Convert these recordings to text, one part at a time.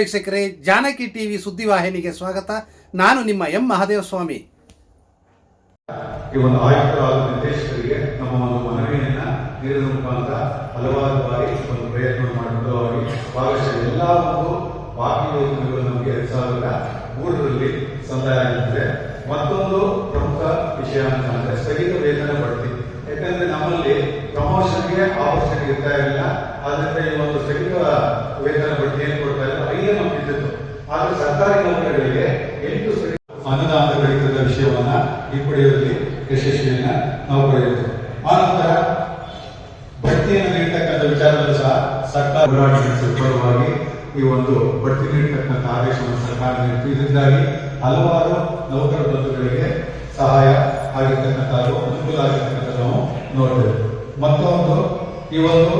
ವೀಕ್ಷಕರೇ, ಜಾನಕಿ ಟಿವಿ ಸುದ್ದಿವಾಹಿನಿಗೆ ಸ್ವಾಗತ. ನಾನು ನಿಮ್ಮ ಎಂ ಮಹಾದೇವ ಸ್ವಾಮಿ ಆಯುಕ್ತರಾದ ನಿರ್ದೇಶಕರಿಗೆ ನಮ್ಮ ಒಂದು ಮನವಿಯನ್ನ ನೀಡಿದ ಮುಖಾಂತರ ಹಲವಾರು ಬಾರಿ ಒಂದು ಪ್ರಯತ್ನ ಮಾಡಿಕೊಂಡು ಅವರಿಗೆ ಭಾಗಶಃ ಎಲ್ಲ ಒಂದು ಬಾಕಿ ಯೋಜನೆಗಳು ನಮಗೆ ಎರಡ್ ಸಾವಿರದ ಮೂರರಲ್ಲಿ ಸಂದಾಯ ಆಗಿದ್ರೆ ಮತ್ತೊಂದು ಪ್ರಮುಖ ವಿಷಯ ಅಂತ ಅಂದ್ರೆ ಸ್ಥಗಿತ ವೇತನ ಬಡ್ತಿ. ಯಾಕಂದ್ರೆ ನಮ್ಮಲ್ಲಿ ಪ್ರಮೋಷನ್ಗೆ ಆಪರ್ಚುನಿಟಿ ಇರ್ತಾ ಇಲ್ಲ. ಆದ್ರಿಂದ ಈ ಒಂದು ಸ್ಥಗಿತ ವೇತನ ಬಡ್ತಿ ಏನು ಕೊಡ್ತಾ ಇಲ್ಲ ಐದು ನಮ್ಗೆ ಆದ್ರೆ ಸರ್ಕಾರಿ ನೌಕರರಿಗೆ ಎಂಟು ಅನುದಾನ ಅನುದಾನದ ವಿಷಯವನ್ನ ಈ ಹಿಂಪಡೆಯುವಲ್ಲಿ ಯಶಸ್ವಿಯನ್ನ ನಾವು ಪಡೆಯುತ್ತೇವೆ ನಂತರ ಬಡ್ತಿಯನ್ನು ನೀಡತಕ್ಕಂಥ ವಿಚಾರದಲ್ಲೂ ಸಹ ಸರ್ಕಾರ ಹೋರಾಟಕ್ಕೆ ಸಫಲವಾಗಿ ಈ ಒಂದು ಬಡ್ತಿ ನೀಡತಕ್ಕಂಥ ಆದೇಶವನ್ನು ಸರ್ಕಾರ ನೀಡಿತು ಇದರಿಂದಾಗಿ ಹಲವಾರು ನೌಕರ ಬಂಧುಗಳಿಗೆ ಸಹಾಯ ಆಗಿರ್ತಕ್ಕಂಥ ಅನುಕೂಲ ಆಗಿರ್ತಕ್ಕಂಥ ನಾವು ನೋಡ್ತೇವೆ ಮತ್ತೊಂದು, ಈ ಒಂದು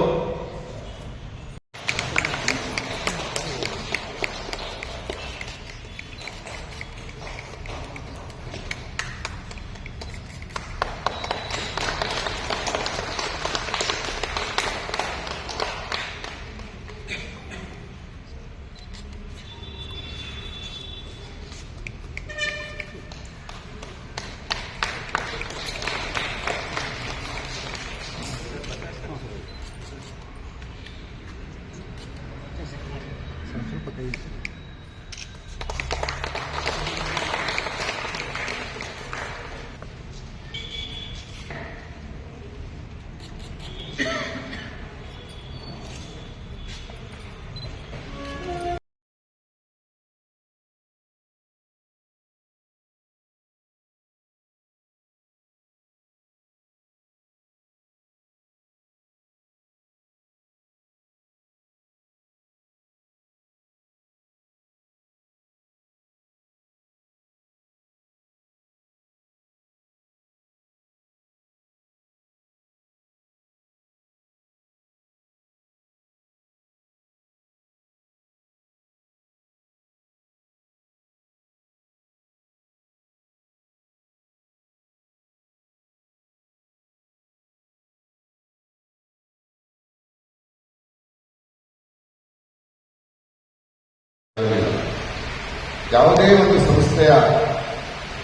ಯಾವುದೇ ಒಂದು ಸಂಸ್ಥೆಯ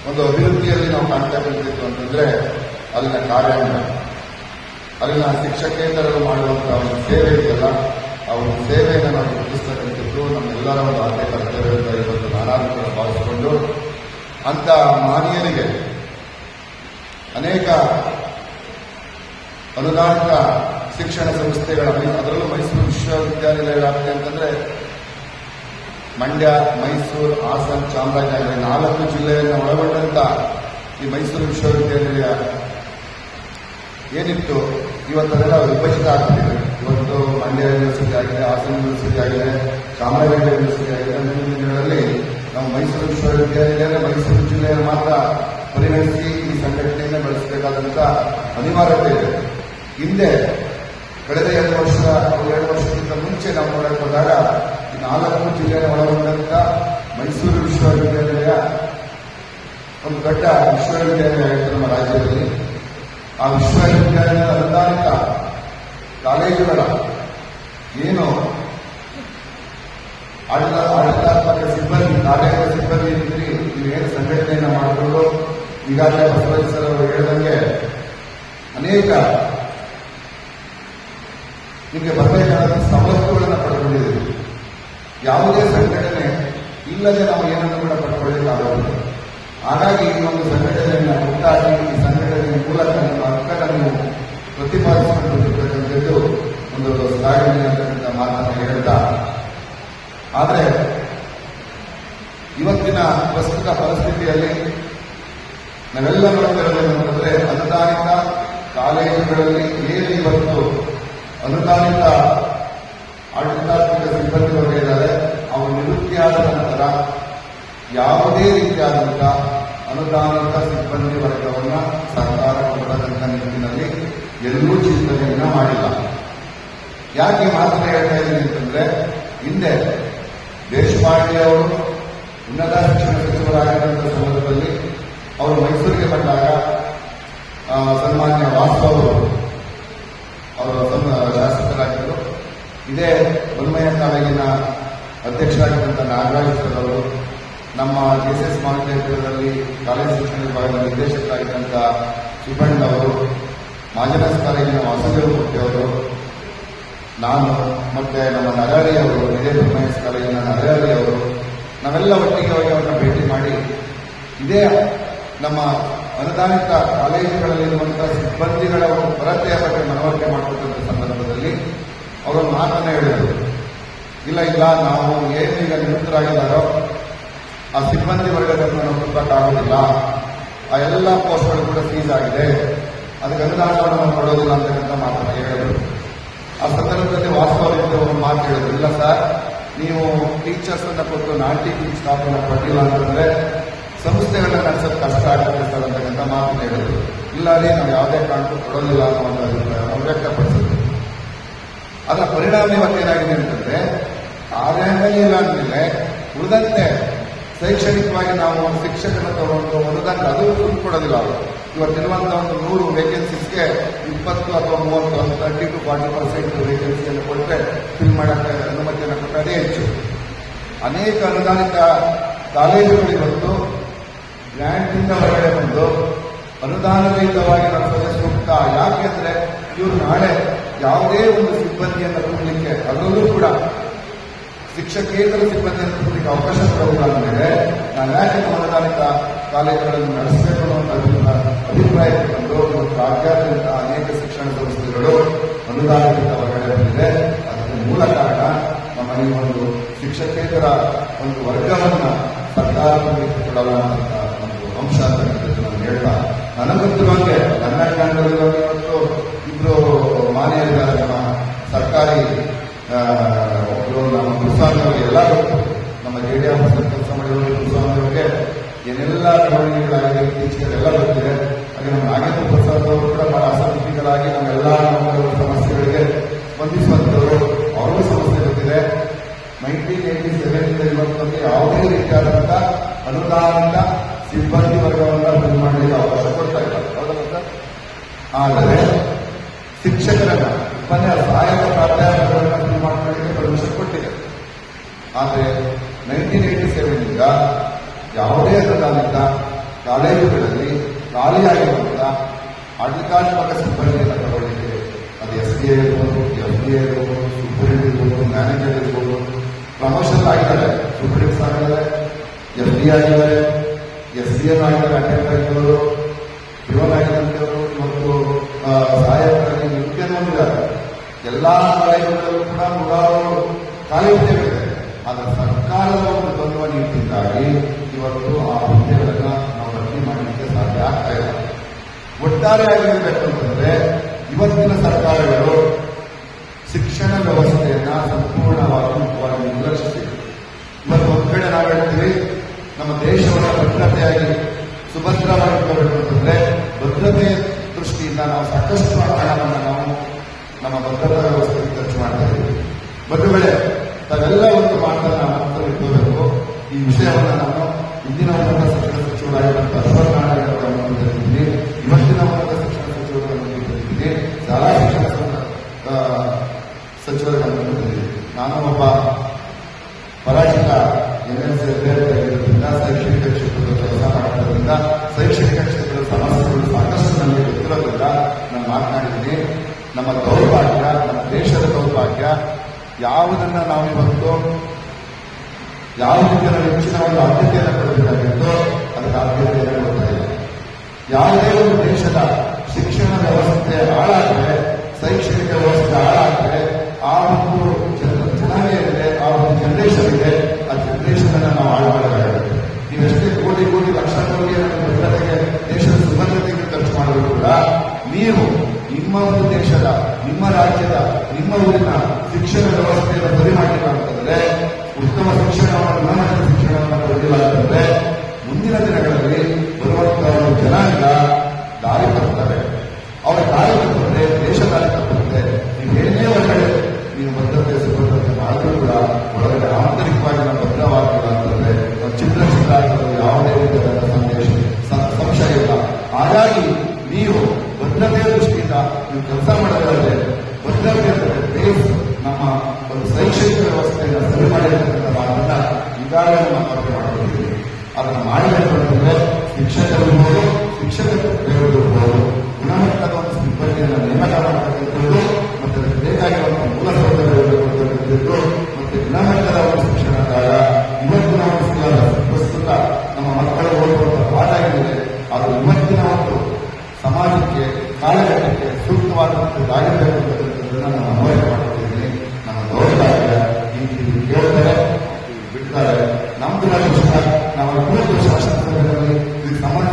ಒಂದು ಅಭಿವೃದ್ಧಿಯಲ್ಲಿ ನಾವು ಕಾಣ್ತಾ ಬಂದಿತ್ತು ಅಂತಂದ್ರೆ ಅಲ್ಲಿನ ಕಾರ್ಯಾಂಗ, ಅಲ್ಲಿನ ಶಿಕ್ಷಕೇತರರು ಮಾಡುವಂತಹ ಒಂದು ಸೇವೆ ಇದೆಯಲ್ಲ, ಆ ಒಂದು ಸೇವೆಯನ್ನು ನಾವು ಗುರುತಿಸ್ತಕ್ಕಂಥದ್ದು ನಮ್ಮೆಲ್ಲರ ಒಂದು ಆದ್ಯ ಕರ್ತವ್ಯ ಅಂತ ಇವತ್ತು ನಾನಾದ್ರೂ ಕೂಡ ಭಾವಿಸಿಕೊಂಡು ಅಂತ ಮಹನೀಯರಿಗೆ ಅನೇಕ ಅನುದಾನಿತ ಶಿಕ್ಷಣ ಸಂಸ್ಥೆಗಳ ಅದರಲ್ಲೂ ಮೈಸೂರು ವಿಶ್ವವಿದ್ಯಾನಿಲಯ ಅಂತಂದ್ರೆ ಮಂಡ್ಯ, ಮೈಸೂರು, ಹಾಸನ, ಚಾಮರಾಜನಗರ ನಾಲ್ಕು ಜಿಲ್ಲೆಯನ್ನು ಒಳಗೊಂಡಂತ ಈ ಮೈಸೂರು ವಿಶ್ವವಿದ್ಯಾನಿಲಯ ಏನಿತ್ತು ಇವತ್ತದೆಲ್ಲ ವಿಭಜಿತ ಆಗ್ತಿದೆ ಇವತ್ತು ಮಂಡ್ಯ ಯೂನಿವರ್ಸಿಟಿ ಆಗಿದೆ, ಹಾಸನ ಯೂನಿವರ್ಸಿಟಿ ಆಗಿದೆ, ಚಾಮರಾಜನಗರ ಯೂನಿವರ್ಸಿಟಿ ಆಗಿದೆ ಮುಂದಿನ ದಿನಗಳಲ್ಲಿ ನಾವು ಮೈಸೂರು ವಿಶ್ವವಿದ್ಯಾನಿಲಯ ಮೈಸೂರು ಜಿಲ್ಲೆಯನ್ನು ಮಾತ್ರ ಪರಿಗಣಿಸಿ ಈ ಸಂಘಟನೆಯನ್ನು ಬೆಳೆಸಬೇಕಾದಂತ ಅನಿವಾರ್ಯತೆ ಇದೆ. ಹಿಂದೆ, ಕಳೆದ ಎರಡು ವರ್ಷ, ಎರಡು ವರ್ಷಕ್ಕಿಂತ ಮುಂಚೆ ನಾವು ನೋಡಕ್ಕೆ ಹೋದಾಗ ನಾಲ್ಕು ಜಿಲ್ಲೆಯ ಒಳಗೊಂಡಂತ ಮೈಸೂರು ವಿಶ್ವವಿದ್ಯಾಲಯ, ಒಂದು ದೊಡ್ಡ ವಿಶ್ವವಿದ್ಯಾಲಯ ಆಯಿತು ನಮ್ಮ ರಾಜ್ಯದಲ್ಲಿ. ಆ ವಿಶ್ವವಿದ್ಯಾಲಯದ ಅನುದಾನಿತ ಕಾಲೇಜುಗಳ ಏನು ಆಡಳಿತ, ಆಡಳಿತಾತ್ಮಕ ಸಿಬ್ಬಂದಿ ಕಾರ್ಯಗಳ ಸಿಬ್ಬಂದಿ ಇದ್ರಿ ನೀವೇನು ಸಂಘಟನೆಯನ್ನು ಮಾಡಿಕೊಂಡು ಈಗಾಗಲೇ ಬಸವರಾಜ ಸರ್ ಹೇಳಿದಂಗೆ ಅನೇಕ ನಿಮಗೆ ಬರಬೇಕಾದ ಸವಲತ್ತುಗಳನ್ನು ಪಡ್ಕೊಂಡಿದ್ದೀರಿ. ಯಾವುದೇ ಸಂಘಟನೆ ಇಲ್ಲದೆ ನಾವು ಏನನ್ನು ಕೂಡ ಪಡ್ಕೊಳ್ಳಿಕ್ಕಾಗುತ್ತೆ ಹಾಗಾಗಿ ಈ ಒಂದು ಸಂಘಟನೆಯನ್ನು ಒಟ್ಟಾಗಿ ಈ ಸಂಘಟನೆಯ ಮೂಲಕ ನಮ್ಮ ಹಕ್ಕನ್ನು ಪ್ರತಿಪಾದಿಸಿಕೊಂಡು ಒಂದು ಅಂತಕ್ಕಂಥ ಮಾತನ್ನು ಹೇಳ್ತಾ, ಆದರೆ ಇವತ್ತಿನ ಪ್ರಸ್ತುತ ಪರಿಸ್ಥಿತಿಯಲ್ಲಿ ನಾವೆಲ್ಲ ಅಂತಂದ್ರೆ ಅನುದಾನಿತ ಕಾಲೇಜುಗಳಲ್ಲಿ ಏನು ಇವತ್ತು ಅನುದಾನಿತ ಆಡಳಿತಾತ್ಮಕ ಸಿಬ್ಬಂದಿ ವರ್ಗ ಇದ್ದಾರೆ ಆದ ನಂತರ ಯಾವುದೇ ರೀತಿಯಾದಂಥ ಅನುದಾನದ ಸಿಬ್ಬಂದಿ ವರ್ಗವನ್ನು ಸರ್ಕಾರ ಕೊಡದಂತ ನಿಟ್ಟಿನಲ್ಲಿ ಎಲ್ಲೂ ಚಿಂತನೆಯನ್ನ ಮಾಡಿಲ್ಲ. ಯಾಕೆ ಮಾತ್ರ ಹೇಳ್ತಾ ಇದ್ದೀನಿ ಅಂತಂದ್ರೆ, ಹಿಂದೆ ದೇಶಪಾಂಡೆ ಅವರು ಉನ್ನತ ಶಿಕ್ಷಣ ಸಂದರ್ಭದಲ್ಲಿ ಅವರು ಮೈಸೂರಿಗೆ ಬಂದಾಗ ಸನ್ಮಾನ್ಯ ವಾಸ್ತವ ಅವರು ಶಾಸಕರಾಗಿದ್ದರು. ಇದೇ ಉನ್ಮಯ ಕಾಲೇಜಿನ ಅಧ್ಯಕ್ಷರಾಗಿದ್ದಂಥ ನಮ್ಮ ಜೆ ಎಸ್ ಎಸ್ ಮಹಾವಿದ್ಯಾಲಯದಲ್ಲಿ ಕಾಲೇಜು ಶಿಕ್ಷಣ ವಿಭಾಗದ ನಿರ್ದೇಶಕರಾಗಿದ್ದಂಥ ಶಿವಣ್ಣ ಅವರು ಮಾಜನಸ್ ಕಾಲೇಜಿನ ವಾಸುದೇವ ಅವರು, ನಾನು ಮತ್ತೆ ನಮ್ಮ ನರಹರಿ ಅವರು ವಿಜಯ ಮಹೇಶ್ ಕಾಲೇಜಿನ ನರಹರಿ ಅವರು, ನಾವೆಲ್ಲ ಒಟ್ಟಿಗೆ ಹೋಗಿ ಅವರನ್ನ ಭೇಟಿ ಮಾಡಿ ಇದೇ ನಮ್ಮ ಅನುದಾನಿತ ಕಾಲೇಜುಗಳಲ್ಲಿರುವಂತಹ ಸಿಬ್ಬಂದಿಗಳ ಒಂದು ಕೊರತೆಯ ಬಗ್ಗೆ ಮನವರಿಕೆ ಮಾಡಿಕೊಟ್ಟಂಥ ಸಂದರ್ಭದಲ್ಲಿ ಅವರು ಮಾತನ್ನ ಹೇಳಿದರು. ಇಲ್ಲ ಇಲ್ಲ, ನಾವು ಏನು ಈಗ ನಿವೃತ್ತರಾಗಿದ್ದಾರೋ ಆ ಸಿಬ್ಬಂದಿ ವರ್ಗದನ್ನು ನಾವು ತುಂಬಕ್ಕಾಗೋದಿಲ್ಲ ಆ ಎಲ್ಲ ಪೋಸ್ಟ್ಗಳು ಕೂಡ ಫೀಸ್ ಆಗಿದೆ. ಅದಕ್ಕೆ ಅನುದಾನವನ್ನು ನಾವು ಕೊಡೋದಿಲ್ಲ ಅಂತಕ್ಕಂಥ ಮಾತನ್ನು ಹೇಳಿದರು. ಆ ಸಂದರ್ಭದಲ್ಲಿ ವಾಸ್ತವವಾಗಿ ಒಂದು ಮಾತು ಹೇಳಿದ್ರು. ಇಲ್ಲ, ಸರ್, ನೀವು ಟೀಚರ್ಸ್ ಅನ್ನ ಕೊಟ್ಟು ನಾನ್ ಟೀಚಿಂಗ್ ಸ್ಟಾಫ್ ಅನ್ನ ಕೊಟ್ಟಿಲ್ಲ ಅಂತಂದ್ರೆ ಸಂಸ್ಥೆಗಳನ್ನ ನಡೆಸೋದು ಕಷ್ಟ ಆಗುತ್ತೆ ಸರ್ ಅಂತಕ್ಕಂಥ ಮಾತು ಹೇಳಿದ್ರು. ಇಲ್ಲ, ರೀ, ನಾವು ಯಾವುದೇ ಕಾರಣಕ್ಕೂ ಕೊಡೋದಿಲ್ಲ ಅನ್ನುವಂಥ ಅಭಿಪ್ರಾಯವನ್ನು ವ್ಯಕ್ತಪಡಿಸಿದ್ರು. ಅದರ ಪರಿಣಾಮ ಇವತ್ತೇನಾಗಿದೆ ಅಂತಂದ್ರೆ ಆದಾಯದಲ್ಲಿ ಇಲ್ಲ ಅಂದಮೇಲೆ ಉಳಿದಂತೆ ಶೈಕ್ಷಣಿಕವಾಗಿ ನಾವು ಒಂದು ಶಿಕ್ಷಕನ ತಗೊಂಡು ಅನುದಾನ ಅದು ದುಡ್ಡು ಕೊಡೋದಿಲ್ಲ ಅವರು. ಇವತ್ತಿರುವಂತಹ ಒಂದು ನೂರು ವೇಕೆನ್ಸೀಸ್ಗೆ ಇಪ್ಪತ್ತು ಅಥವಾ ಮೂವತ್ತು ತರ್ಟಿ ಟು ಫಾರ್ಟಿ ಪರ್ಸೆಂಟ್ ವೇಕೆನ್ಸಿಯನ್ನು ಕೊಟ್ಟರೆ ಫಿಲ್ ಮಾಡೋಕ್ಕೆ ಅನುಮತಿಯನ್ನು ಕೊಟ್ಟರೆ ಅದೇ ಹೆಚ್ಚು. ಅನೇಕ ಅನುದಾನಿತ ಇವತ್ತು ಗ್ರ್ಯಾಂಟಿಂದ ಹೊರಗಡೆ ಬಂದು ಅನುದಾನರಹಿತವಾಗಿ ನಡೆಸೋದೇ ಸೂಕ್ತ ಯಾಕೆಂದ್ರೆ ಇವರು ನಾಳೆ ಯಾವುದೇ ಒಂದು ಸಿಬ್ಬಂದಿಯನ್ನು ತುಂಬಲಿಕ್ಕೆ ಅದರಲ್ಲೂ ಕೂಡ ಶಿಕ್ಷಕೇತರ ಸಿಬ್ಬಂದಿಯನ್ನು ಅವಕಾಶ ಅಂದಮೇಲೆ ನಾನು ಯಾಕೆ ಅನುದಾನಿತ ಕಾಲೇಜುಗಳನ್ನು ನಡೆಸಬೇಕು ಅನ್ನೋ ಅಭಿಪ್ರಾಯಕ್ಕೆ ಬಂದು ಇವತ್ತು ರಾಜ್ಯಾದ್ಯಂತ ಅನೇಕ ಶಿಕ್ಷಣ ಸಂಸ್ಥೆಗಳು ಅನುದಾನದಿಂದ ಹೊರಗಡೆ ಅದಕ್ಕೆ ಮೂಲ ಕಾರಣ ನಮ್ಮ ಈ ಒಂದು ಶಿಕ್ಷಕೇತರ ಒಂದು ವರ್ಗವನ್ನು ಸರ್ಕಾರದಲ್ಲಿ ಕೊಡಲ್ಲ ಅಂತ ಒಂದು ಅಂಶ ಅಂತ ನಾನು ಹೇಳ್ತಾ ನನಗೆ ನನ್ನ ಇಬ್ರು ಮಾನ್ಯರಿದ್ದಾರೆ ಸರ್ಕಾರಿ ಒಬ್ರು ನಮ್ಮ ಗುರುಸ್ವಾಮಿ ಎಲ್ಲರೂ ಎಲ್ಲ ನಮ್ಮ ಜೆ ಡಿ ಆಫೀಸರ್ ಕೆಲಸ ಮಾಡಿರುವ ಗುರುಸ್ವಾಮಿ ಅವರಿಗೆ ಏನೆಲ್ಲ ಬೆಳವಣಿಗೆಗಳಾಗಿದೆ ಇತ್ತೀಚೆಗೆಲ್ಲ ಗೊತ್ತಿದೆ. ಹಾಗೆ ನಮ್ಮ ನಾಗೇಂದ್ರ ಪ್ರಸಾದ್ ಅವರು ಕೂಡ ಬಹಳ ಆಸಕ್ತಿಗಳಾಗಿ ನಮ್ಮೆಲ್ಲ ನಮ್ಮ ಸಮಸ್ಯೆಗಳಿಗೆ ಸ್ಪಂದಿಸುವಂತವರು. ಅವ್ರಿಗೂ ಸಮಸ್ಯೆ ಗೊತ್ತಿದೆ. ನೈನ್ಟೀನ್ ಏಟಿ ಸೆವೆನ್ ಇವತ್ತಲ್ಲಿ ಯಾವುದೇ ರೀತಿಯಾದಂಥ ಅನುದಾನದ ಸಿಬ್ಬಂದಿ ವರ್ಗವನ್ನು ಬಿಲ್ ಮಾಡಲಿಕ್ಕೆ ಅವಕಾಶ ಕೊಡ್ತಾ ಇಲ್ಲ? ಆದರೆ ಶಿಕ್ಷಕರನ್ನ, ಉಪನ್ಯಾಸ, ಸಹಾಯಕ ಪ್ರಾಧ್ಯಾಪಕರನ್ನ ಆದರೆ ನೈನ್ಟೀನ್ ಏಟಿ ಸೆವೆನ್ ಇಂದ ಯಾವುದೇ ಅನುದಾನಿತ ಕಾಲೇಜುಗಳಲ್ಲಿ ಖಾಲಿಯಾಗಿರುವಂತಹ ಆಡಳಿತಾತ್ಮಕ ಸಿಬ್ಬಂದಿಯನ್ನು ತಗೊಳ್ಳಿಕ್ಕೆ ಅದು ಎಸ್ ಡಿ ಇರ್ಬೋದು, ಎಫ್ ಡಿ ಇರ್ಬೋದು ಸೂಪರಿಂಟ್ ಇರ್ಬೋದು, ಮ್ಯಾನೇಜರ್ ಇರ್ಬೋದು, ಪ್ರಮೋಷನ್ ಆಗಿದ್ದಾರೆ. ಸೂಪರಿಂಟ್ಸ್ ಆಗಿದ್ದಾರೆ, ಎಫ್ ಡಿ ಆಗಿದ್ದಾರೆ, ಎಸ್ ಡಿ ಎನ್ ಆಗಿದ್ದಾರೆ ಅಟೆಂಡ್ ಆಗಿರೋರು ಪಿವನ್ ಆಗಿದ್ದಂಥವರು ಇವತ್ತು ಸಹಾಯಕರಾಗಿ ನಿತ್ಯ ಹೊಂದಿದ್ದಾರೆ ಎಲ್ಲಾ ಕಾಲೇಜುಗಳಲ್ಲೂ ಕೂಡ ನೂರಾರು ಇವತ್ತು ಆ ಹುದ್ದೆಗಳನ್ನ ನಾವು ಭರ್ತಿ ಮಾಡಲಿಕ್ಕೆ ಸಾಧ್ಯ ಆಗ್ತಾ ಇಲ್ಲ. ಒಟ್ಟಾರೆಯಾಗಿ ಅಂತಂದ್ರೆ ಇವತ್ತಿನ ಸರ್ಕಾರಗಳು ಶಿಕ್ಷಣ ವ್ಯವಸ್ಥೆಯನ್ನ ಸಂಪೂರ್ಣವಾಗಿ ನಿರ್ಲಕ್ಷಿಸಿದೆ ಇವತ್ತು ಒಂದು ಕಡೆ ನಾವು ಹೇಳ್ತೀವಿ, ನಮ್ಮ ದೇಶವನ್ನು ಭದ್ರತೆಯಾಗಿ ಸುಭದ್ರವಾಗಿಟ್ಕೋಬೇಕು ಅಂತಂದ್ರೆ ಭದ್ರತೆಯ ದೃಷ್ಟಿಯಿಂದ ನಾವು ಸಾಕಷ್ಟು ಹಣವನ್ನು ನಾವು ನಮ್ಮ ಭದ್ರತಾ ವ್ಯವಸ್ಥೆಗೆ ಖರ್ಚು ಮಾಡ್ತಾ ಇದ್ದೀವಿ. ಬಂಧುಗಳೇ, ತಾವೆಲ್ಲ ಒಂದು ಮಾತನ್ನ ಮಾತ್ರ ಇಟ್ಕೋಬೇಕು. ಈ ವಿಷಯವನ್ನು ನಾನು ಇಂದಿನ ಉನ್ನತ ಶಿಕ್ಷಣ ಸಚಿವರಾಗಿರುವಂತ ಅಶ್ವತ್ಥನಾರಾಯಣ ಗಮನದಲ್ಲಿದ್ದೀನಿ ಇವತ್ತಿನ ಉನ್ನತ ಶಿಕ್ಷಣ ಸಚಿವರ ಗಮನದಲ್ಲಿದ್ದೀನಿ ಶಾಲಾ ಶಿಕ್ಷಣ ಸಚಿವರ ಗಮನದಲ್ಲಿದ್ದೀನಿ ನಾನು ಒಬ್ಬ ಪರಾಜಿತ ಎಂಎಲ್ಸಿ ಅಭ್ಯರ್ಥಿಯಾಗಿರೋದ್ರಿಂದ ಶೈಕ್ಷಣಿಕ ಕ್ಷೇತ್ರದ ಕೆಲಸ ಮಾಡೋದ್ರಿಂದ ಶೈಕ್ಷಣಿಕ ಕ್ಷೇತ್ರದ ಸಮಸ್ಯೆಗಳು ಸಾಕಷ್ಟು ನನಗೆ ಗೊತ್ತಿರೋದ್ರಿಂದ ನಾನು ಮಾತನಾಡಿದ್ದೀನಿ. ನಮ್ಮ ದೌರ್ಭಾಗ್ಯ, ನಮ್ಮ ದೇಶದ ದೌರ್ಭಾಗ್ಯ ಯಾವುದನ್ನ ನಾವು ಇವತ್ತು ಯಾವ ನಾವು ಹೆಚ್ಚಿನ ಒಂದು ಆದ್ಯತೆಯನ್ನು ಕೊಡಬೇಕಾಗಿತ್ತು ಅದಕ್ಕೆ ಆದ್ಯತೆಯನ್ನು ಕೊಡ್ತಾ ಇಲ್ಲ. ಯಾವುದೇ ಒಂದು ದೇಶದ ಶಿಕ್ಷಣ ವ್ಯವಸ್ಥೆ ಹಾಳಾದ್ರೆ, ಶೈಕ್ಷಣಿಕ ವ್ಯವಸ್ಥೆ ಹಾಳಾದ್ರೆ, ಆ ಒಂದು ಜನಾಂಗ ಆ ಒಂದು ಜನರೇಷನ್ ಇದೆ ಆ ಜನರೇಷನ್ ಅನ್ನು ನಾವು ಹಾಳು ಮಾಡಬೇಕಾಗುತ್ತೆ ನೀವೆಷ್ಟೇ ಕೋಟಿ ಕೋಟಿ ಲಕ್ಷಾಂತರ ಕೋಟಿ ಭದ್ರತೆಗೆ ದೇಶದ ಸುಭದ್ರತೆಗೆ ಖರ್ಚು ಮಾಡಿದ್ರು ಕೂಡ, ನೀವು ನಿಮ್ಮ ಒಂದು ದೇಶದ, ನಿಮ್ಮ ರಾಜ್ಯದ, ನಿಮ್ಮ ಊರಿನ ಶಿಕ್ಷಣ ವ್ಯವಸ್ಥೆಯನ್ನು ಸರಿ ಮಾಡಿಕೊಂಡ್ರೆ ಉತ್ತಮ ಶಿಕ್ಷಣವನ್ನು ಗುಣಮಟ್ಟದ ಶಿಕ್ಷಣವನ್ನು ಪಡೆಯಲಾಗುತ್ತದೆ ಮುಂದಿನ ದಿನಗಳಲ್ಲಿ ಬರುವಂತಹ ಜನಾಂಗ ಅದಕ್ಕಾಗಿ ಅವನ ಮೂಲ ಸೌಲಭ್ಯಗಳು ಮತ್ತು ಗುಣಮಟ್ಟದ ಪ್ರಸ್ತುತ ನಮ್ಮ ಮಕ್ಕಳ ಪಾಠ ಇದೆ ಅದು ಇವತ್ತಿನ ಒಂದು ಸಮಾಜಕ್ಕೆ ಕಾಲಘಟ್ಟಕ್ಕೆ ಸೂಕ್ತವಾದ ಇದಾಗಬೇಕು ಅಂತಕ್ಕಂಥದ್ದನ್ನು ನಾನು ನಮ್ದು ನಾವು ಮೂರು ಈ ಸಮಾಜ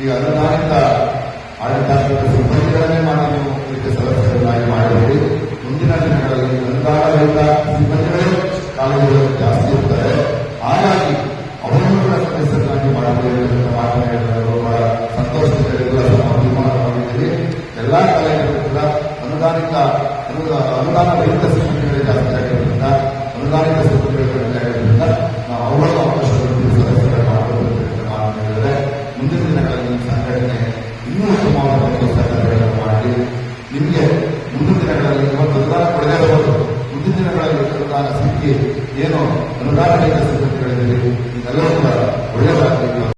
You are not in the